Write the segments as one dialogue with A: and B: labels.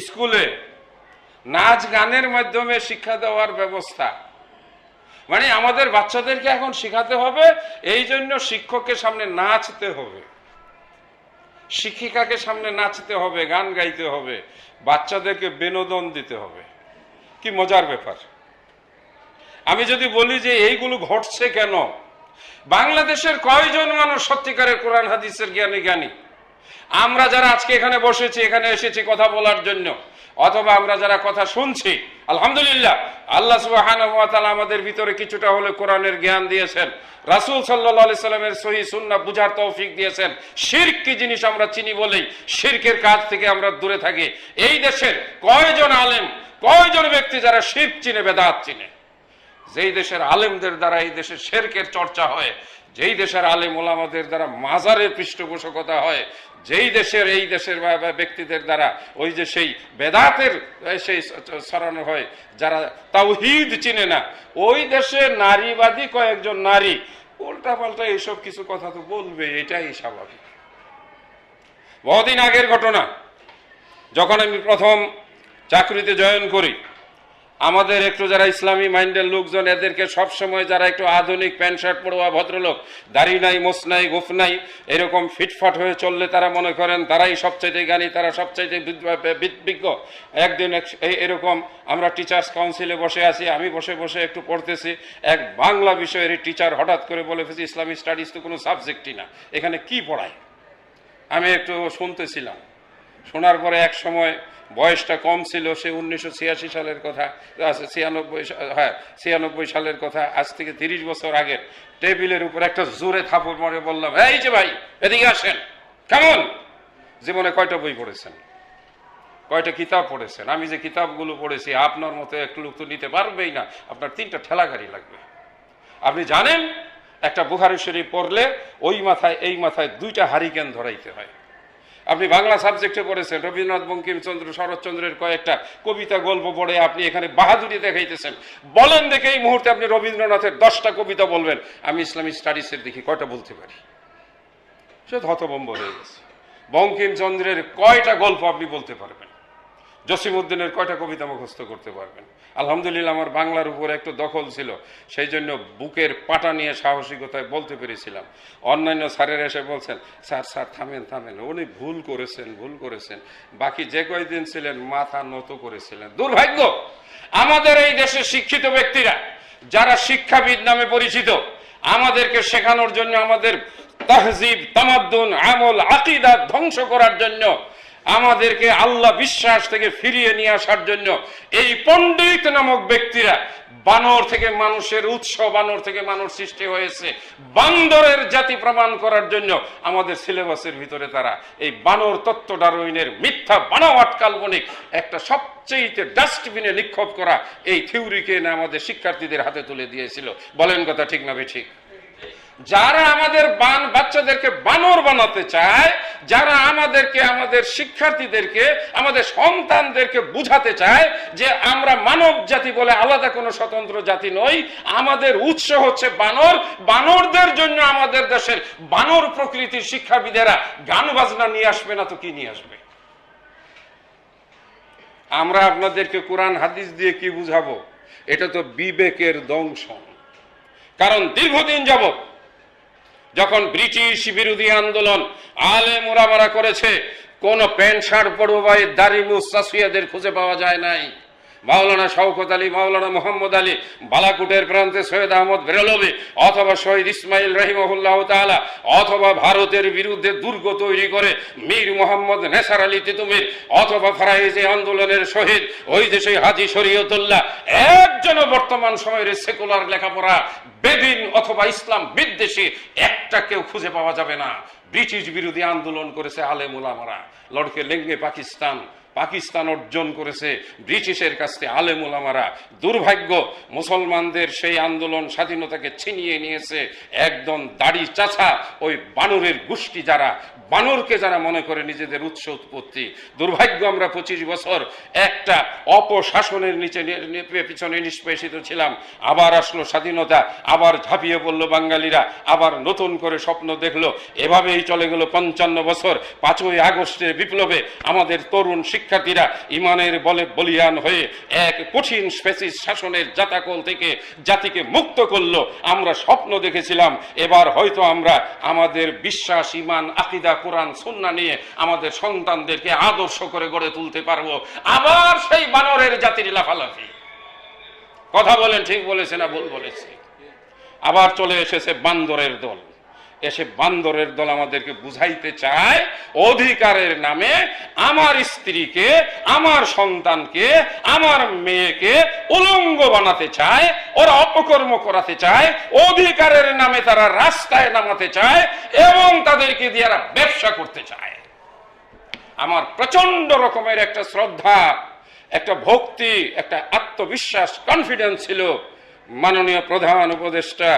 A: স্কুলে নাচ গানের মাধ্যমে শিক্ষা দেওয়ার ব্যবস্থা। মানে আমাদের বাচ্চাদেরকে এখন শেখাতে হবে, এই জন্য শিক্ষকের সামনে নাচতে হবে। শিক্ষিকাকে সামনে নাচতে হবে, গান গাইতে হবে, বাচ্চাদেরকে বিনোদন দিতে হবে। কি মজার ব্যাপার। আমি যদি বলি যে এইগুলো ঘটছে কেন? বাংলাদেশের কয়জন মানুষ সত্যিকারের কোরআন, হাদিসের জ্ঞানী জ্ঞানী? আমরা যারা আজকে এখানে বসেছি, এখানে এসেছি কথা বলার জন্য, অথবা আমরা যারা কথা শুনছি, আলহামদুলিল্লাহ, আল্লাহ তাআলা আমাদের ভিতরে কিছুটা হলে কোরআনের জ্ঞান দিয়েছেন, রাসূল সাল্লাল্লাহু সাল্লামের সহি সুন্নাহ বুঝার তৌফিক দিয়েছেন। শিরক কি জিনিস আমরা চিনি বলেই শিরকের কাজ থেকে আমরা দূরে থাকি। এই দেশের কয়জন আলেম, কয়জন ব্যক্তি যারা শিরক চিনে, বেদাত চিনে? যেই দেশের আলেমদের দ্বারা এই দেশের শেরকের চর্চা হয় যেই দেশের আলেম ওলামাদের দ্বারা মাজারের পৃষ্ঠপোষকতা হয়, যেই দেশের, এই দেশের ব্যক্তিদের দ্বারা ওই যে সেই বেদাতের সেই সরানো হয়, যারা তাওহিদ চিনে না, ওই দেশে নারীবাদী কয়েকজন নারী উল্টা পাল্টা এইসব কিছু কথা তো বলবে, এটাই স্বাভাবিক। বহুদিন আগের ঘটনা, যখন আমি প্রথম চাকরিতে জয়েন করি আমাদের একটু যারা ইসলামী মাইন্ডের লোকজন, এদেরকে সব সময় যারা একটু আধুনিক প্যান্ট শার্ট পড়ুয়া ভদ্রলোক, দাড়ি নাই, মোস নাই, গোফ নাই, এরকম ফিটফাট হয়ে চললে তারা মনে করেন তারাই সবচাইতে জ্ঞানী, তারা সবচাইতে বিজ্ঞ। একদিন এরকম আমরা টিচার্স কাউন্সিলে বসে আছি, আমি বসে বসে একটু পড়তেছি, এক বাংলা বিষয়ের টিচার হঠাৎ করে বলে ফেলছি, ইসলামী স্টাডিজ তো কোনো সাবজেক্টই না, এখানে কি পড়ায়? আমি একটু শুনতেছিলাম। শোনার পরে এক সময় বয়সটা কম ছিল, সে উনিশশো ছিয়াশি সালের কথা ছিয়ানব্বই হ্যাঁ ছিয়ানব্বই সালের কথা, আজ থেকে তিরিশ বছর আগের টেবিলের উপর একটা জোরে থাপড় মরে বললাম, এই যে ভাই, এদিকে আসেন, কেমন? জীবনে কয়টা বই পড়েছেন? কয়টা কিতাব পড়েছেন? আমি যে কিতাবগুলো পড়েছি, আপনার মতো একটু লোক তো নিতে পারবেই না, আপনার তিনটা ঠেলা গাড়ি লাগবে। আপনি জানেন, একটা বুখারি শরীফ পড়লে ওই মাথায়, এই মাথায় দুইটা হারিকেন ধরাইতে হয়। আপনি বাংলা সাবজেক্টে পড়েছেন, রবীন্দ্রনাথ বঙ্কিমচন্দ্র শরৎচন্দ্রের কয়েকটা কবিতা, গল্প পড়ে আপনি এখানে বাহাদুরি দেখাইতেছেন। বলেন দেখে এই মুহূর্তে আপনি রবীন্দ্রনাথের দশটা কবিতা বলবেন। আমি ইসলামিক স্টাডিজের দেখি কয়টা বলতে পারি? সে হতবম্ব হয়ে গেছে। বঙ্কিমচন্দ্রের কয়টা গল্প আপনি বলতে পারবেন? জসিমউদ্দিনের কয়টা কবিতা মুখস্থ করতে পারবেন? আলহামদুলিল্লাহ, আমার বাংলার উপর একটু দখল ছিল, সেই জন্য বুকের পাটা নিয়ে সাহসিকতায় বলতে পেরেছিলাম। অন্যান্য স্যারের এসে বলছেন, স্যার স্যার, থামেন থামেন, উনি ভুল করেছেন ভুল করেছেন। বাকি যে কয়দিন ছিলেন, মাথা নত করেছিলেন। দুর্ভাগ্য, আমাদের এই দেশের শিক্ষিত ব্যক্তিরা, যারা শিক্ষাবিদ নামে পরিচিত, আমাদেরকে শেখানোর জন্য আমাদের তাহজিব, তামাদ্দুন, আমল, আকিদা ধ্বংস করার জন্য আমাদেরকে আল্লাহ বিশ্বাস থেকে ফিরিয়ে নিয়ে আসার জন্য এই পণ্ডিত নামক ব্যক্তিরা বানর থেকে মানুষের উৎস, বানর থেকে মানুষ সৃষ্টি হয়েছে, বান্দরের জাতি প্রমাণ করার জন্য আমাদের সিলেবাসের ভিতরে তারা এই বানর তত্ত্ব ডারউইনের মিথ্যা বানাওয়াট কাল্পনিক একটা সবচেয়ে ডাস্টবিনে নিক্ষেপ করা এই থিওরিকে আমাদের শিক্ষার্থীদের হাতে তুলে দিয়েছিল। বলেন কথা ঠিক না ঠিক? যারা আমাদের বান বাচ্চাদেরকে বানর বানাতে চায়, যারা আমাদেরকে, আমাদের শিক্ষার্থীদেরকে, আমাদের সন্তানদেরকে বুঝাতে চায় যে আমরা মানব জাতি বলে আলাদা কোনো স্বতন্ত্র জাতি নই, আমাদের উৎস হচ্ছে বানর। বানরদের জন্য আমাদের দেশের বানর প্রকৃতির শিক্ষাবিদেরা গান বাজনা নিয়ে আসবে না তো কি নিয়ে আসবে? আমরা আপনাদেরকে কোরআন, হাদিস দিয়ে কি বুঝাবো? এটা তো বিবেকের দংশন। কারণ দীর্ঘদিন যাবত যখন ব্রিটিশ বিরোধী আন্দোলন আলে মোরামারা করেছে, কোন প্যান্ট শার্ট এই দাড়ি মুস্তাসিয়াদের খুঁজে পাওয়া যায় নাই। মাওলানা শওকত আলী, মাওলানা মোহাম্মদ আলী, বালাকুটের প্রান্তে সৈয়দ আহমদ বেরলবি, অথবা শহীদ ইসমাইল রহিমহুল্লাহ তাআলা, অথবা ভারতের বিরুদ্ধে দুর্গ তৈরি করে মীর মোহাম্মদ নেসার আলী তিতুমির, অথবা ফরাইজি আন্দোলনের শহীদ ওই যে সেই হাজি শরীয়তুল্লাহ। একজনও বর্তমান সময়ের সেকুলার লেখাপড়া, বেদিন অথবা ইসলাম বিদ্বেষী, একটা কেউ খুঁজে পাওয়া যাবে না। ব্রিটিশ বিরোধী আন্দোলন করেছে আলেম ওলামারা লড়কে লেঙ্গে পাকিস্তান পাকিস্তান অর্জন করেছে ব্রিটিশের কাছ থেকে আলেম ওলামারা দুর্ভাগ্য, মুসলমানদের সেই আন্দোলন স্বাধীনতাকে ছিনিয়ে নিয়েছে একদম দাড়ি চাছা ওই বানরের গোষ্ঠী যারা। বানরকে যারা মনে করে নিজেদের উৎস উৎপত্তি। দুর্ভাগ্য, আমরা পঁচিশ বছর একটা অপশাসনের নিচে পিছনে নিষ্পেষিত ছিলাম। আবার আসলো স্বাধীনতা, আবার ঝাঁপিয়ে পড়ল বাঙালিরা, আবার নতুন করে স্বপ্ন দেখল। এভাবেই চলে গেল পঞ্চান্ন বছর। পাঁচই আগস্টের বিপ্লবে আমাদের তরুণ শিক্ষা শিক্ষার্থীরা ইমানের বলে বলিয়ান হয়ে এক কঠিন স্পেসিস শাসনের জাতাকল থেকে জাতিকে মুক্ত করল। আমরা স্বপ্ন দেখেছিলাম, এবার হয়তো আমরা আমাদের বিশ্বাস ইমান আকিদা, কোরআন, সুন্না নিয়ে আমাদের সন্তানদেরকে আদর্শ করে গড়ে তুলতে পারব। আবার সেই বানরের জাতির লাফালাফি। কথা বলেন, ঠিক বলেছে না ভুল বলেছে আবার চলে এসেছে বান্দরের দল। এসে বান্দরের দল আমাদেরকে বুঝাইতে চায়, অধিকারের নামে আমার স্ত্রীকে, আমার সন্তানকে, আমার মেয়েকে উলঙ্গ বানাতে চায়, ওরা অপকর্ম করাতে চায়, অধিকারের নামে তারা রাস্তায় নামাতে চায় এবং তাদেরকে দিয়ে ব্যবসা করতে চায়। আমার প্রচণ্ড রকমের একটা শ্রদ্ধা, একটা ভক্তি, একটা আত্মবিশ্বাস কনফিডেন্স ছিল। মাননীয় প্রধান উপদেষ্টা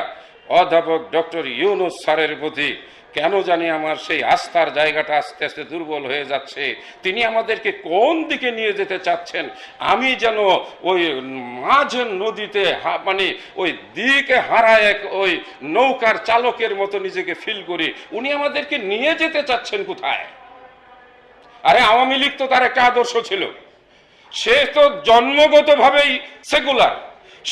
A: অধ্যাপক ডক্টর ইউনুস স্যারের প্রতি কেন জানি আমার সেই আস্থার জায়গাটা আস্তে আস্তে দুর্বল হয়ে যাচ্ছে। তিনি আমাদেরকে কোন দিকে নিয়ে যেতে চাচ্ছেন? আমি যেন ওই মাঝ নদীতে মানে ওই দিকে হারায় এক ওই নৌকার চালকের মতো নিজেকে ফিল করি। উনি আমাদেরকে নিয়ে যেতে চাচ্ছেন কোথায়? আরে আওয়ামী লীগ তো তার একটা আদর্শ ছিল। সে তো জন্মগতভাবেই সেকুলার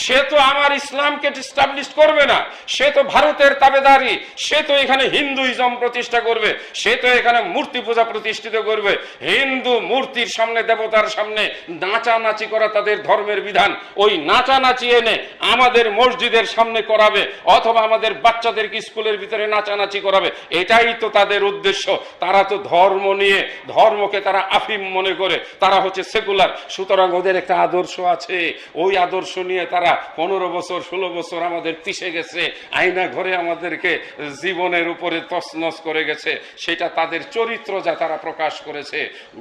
A: সে তো আমার ইসলামকে স্টাবলিশ করবে না। সে তো ভারতের তাবেদারি। সে তো এখানে হিন্দুইজম প্রতিষ্ঠা করবে। সে তো এখানে মূর্তি পূজা প্রতিষ্ঠিত করবে। হিন্দু মূর্তির সামনে, দেবতার সামনে নাচানাচি করা তাদের ধর্মের বিধান। ওই নাচানাচি এনে আমাদের মসজিদের সামনে করাবে অথবা আমাদের বাচ্চাদেরকে স্কুলের ভিতরে নাচানাচি করাবে। এটাই তো তাদের উদ্দেশ্য। তারা তো ধর্ম নিয়ে, ধর্মকে তারা আফিম মনে করে। তারা হচ্ছে সেকুলার। সুতরাং ওদের একটা আদর্শ আছে। ওই আদর্শ নিয়ে তারা পনেরো বছর, ষোলো বছর আমাদের পিষে গেছে, আয়না ঘরে আমাদেরকে জীবনের উপরে তছনছ করে গেছে। সেটা তাদের চরিত্র যা তারা প্রকাশ করেছে।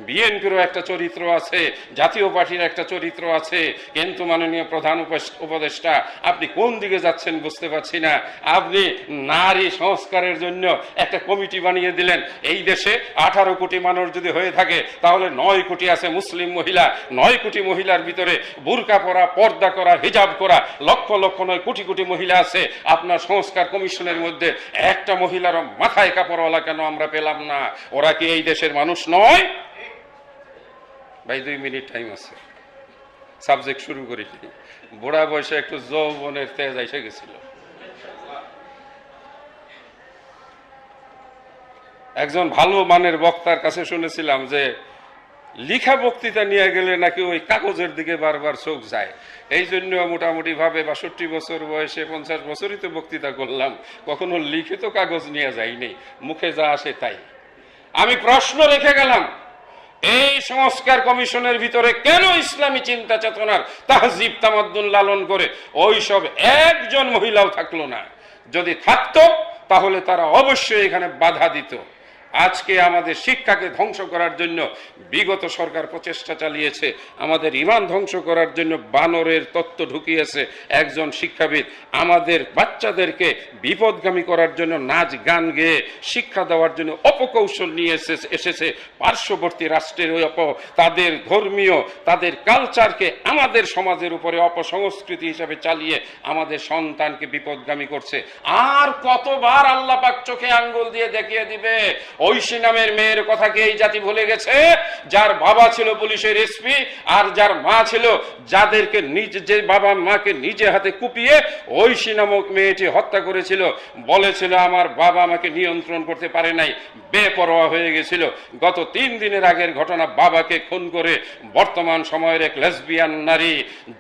A: বিএনপিরও একটা চরিত্র আছে, জাতীয় পার্টির একটা চরিত্র আছে। কিন্তু মাননীয় প্রধান উপদেষ্টা, আপনি কোন দিকে যাচ্ছেন বুঝতে পারছি না। আপনি নারী সংস্কারের জন্য একটা কমিটি বানিয়ে দিলেন। এই দেশে আঠারো কোটি মানুষ যদি হয়ে থাকে, তাহলে নয় কোটি আছে মুসলিম মহিলা। নয় কোটি মহিলার ভিতরে বুরকা পরা, পর্দা করা, হিজাব করা, লক্ষ লক্ষ নয়, কোটি কোটি মহিলা আছে। আপনার সংস্কার কমিশনের মধ্যে একটা মহিলার মাথায় কাপড়ওয়ালা কেন আমরা পেলাম না? ওরা কি এই দেশের মানুষ নয়? ভাই, দুই মিনিট টাইম আছে। সাবজেক্ট শুরু করি বুড়া বয়সে একটু যৌবনের তেজ এসে গেছিল। একজন ভালো মানের বক্তার কাছে শুনেছিলাম যে লিখা বক্তৃতা নিয়ে গেলে নাকি ওই কাগজের দিকে বারবার চোখ যায়। এই জন্য মোটামুটি ভাবে বাষট্টি বছর বয়সে পঞ্চাশ বছরই তো বক্তৃতা করলাম। কখনো লিখিত কাগজ নিয়ে যাইনি। মুখে যা আসে তাই। আমি প্রশ্ন রেখে গেলাম, এই সংস্কার কমিশনের ভিতরে কেন ইসলামী চিন্তা চেতনার তাহজিব তামাদ্দুন লালন করে ওই সব একজন মহিলাও থাকল না? যদি থাকতো, তাহলে তারা অবশ্যই এখানে বাধা দিত। আজকে আমাদের শিক্ষাকে ধ্বংস করার জন্য বিগত সরকার প্রচেষ্টা চালিয়েছে। আমাদের ইমান ধ্বংস করার জন্য বানরের তত্ত্ব ঢুকিয়েছে। একজন শিক্ষাবিদ আমাদের বাচ্চাদেরকে বিপদগামী করার জন্য নাচ, গান গেয়ে শিক্ষা দেওয়ার জন্য অপকৌশল নিয়ে এসে- এসেছে। পার্শ্ববর্তী রাষ্ট্রের ওই অপ তাদের ধর্মীয়, তাদের কালচারকে আমাদের সমাজের উপরে অপসংস্কৃতি হিসাবে চালিয়ে আমাদের সন্তানকে বিপদগামী করছে। আর কতবার আল্লাহ পাক চোখে আঙ্গুল দিয়ে দেখিয়ে দিবে? ঐশী নামের মেয়ের কথা কি এই জাতি ভুলে গেছে? যার বাবা ছিল পুলিশের এসপি, আর যার মা ছিল যাদেরকে নিজ যে বাবা মাকে নিজে হাতে কুপিয়ে ঐশী নামক মেয়েটি হত্যা করেছিল। বলেছিল, আমার বাবা আমাকে নিয়ন্ত্রণ করতে পারে নাই। বেপরোয়া হয়ে গেছিল। গত তিন দিনের আগের ঘটনা বাবাকে খুন করে বর্তমান সময়ের এক লেসবিয়ান নারী,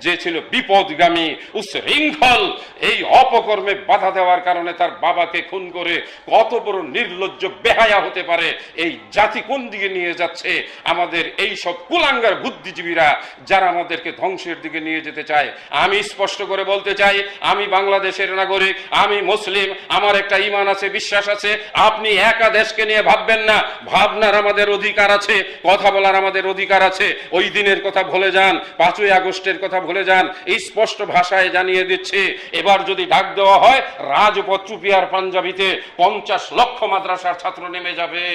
A: যে ছিল বিপদগামী, উচ্ছৃঙ্খল, এই অপকর্মে বাধা দেওয়ার কারণে তার বাবাকে খুন করে কত বড় নির্লজ্জ বেহায়া হতে পারে, এই জাতি কোন দিকে নিয়ে যাচ্ছে? আমাদের এই সব কুলাঙ্গার বুদ্ধিজীবীরা যারা আমাদেরকে ধ্বংসের দিকে নিয়ে যেতে চায়, আমি স্পষ্ট করে বলতে চাই, আমি বাংলাদেশের নাগরিক, আমি মুসলিম, আমার একটা ইমান আছে, বিশ্বাস আছে, আপনি একা দেশকে নিয়ে ভাববেন না, ভাবনার আমাদের অধিকার আছে, কথা বলার আমাদের অধিকার আছে, ওই দিনের কথা ভুলে যান, পাঁচই আগস্টের কথা ভুলে যান, এই স্পষ্ট ভাষায় জানিয়ে দিচ্ছে, এবার যদি ডাক দেওয়া হয়, রাজপথ চুপিয়ার পাঞ্জাবিতে পঞ্চাশ লক্ষ মাদ্রাসার ছাত্র নেমে যাবে। যাবে।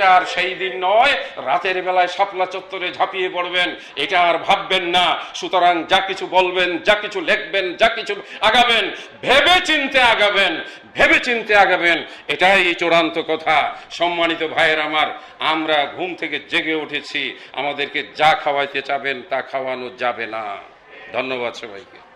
A: আর সেই দিন নয়, রাতের বেলায় শাপলা চত্বরে ঝাঁপিয়ে পড়বেন। এটা আর ভাববেন না। সুতরাং যা কিছু বলবেন, যা কিছু লিখবেন, যা কিছু আগাবেন ভেবে চিনতে আগাবেন ভেবে চিনতে আগাবেন, এটাই চূড়ান্ত কথা। সম্মানিত ভাইয়ের আমার, আমরা ঘুম থেকে জেগে উঠেছি। আমাদেরকে যা খাওয়াইতে চাবেন, তা খাওয়ানো যাবে না। ধন্যবাদ সবাইকে।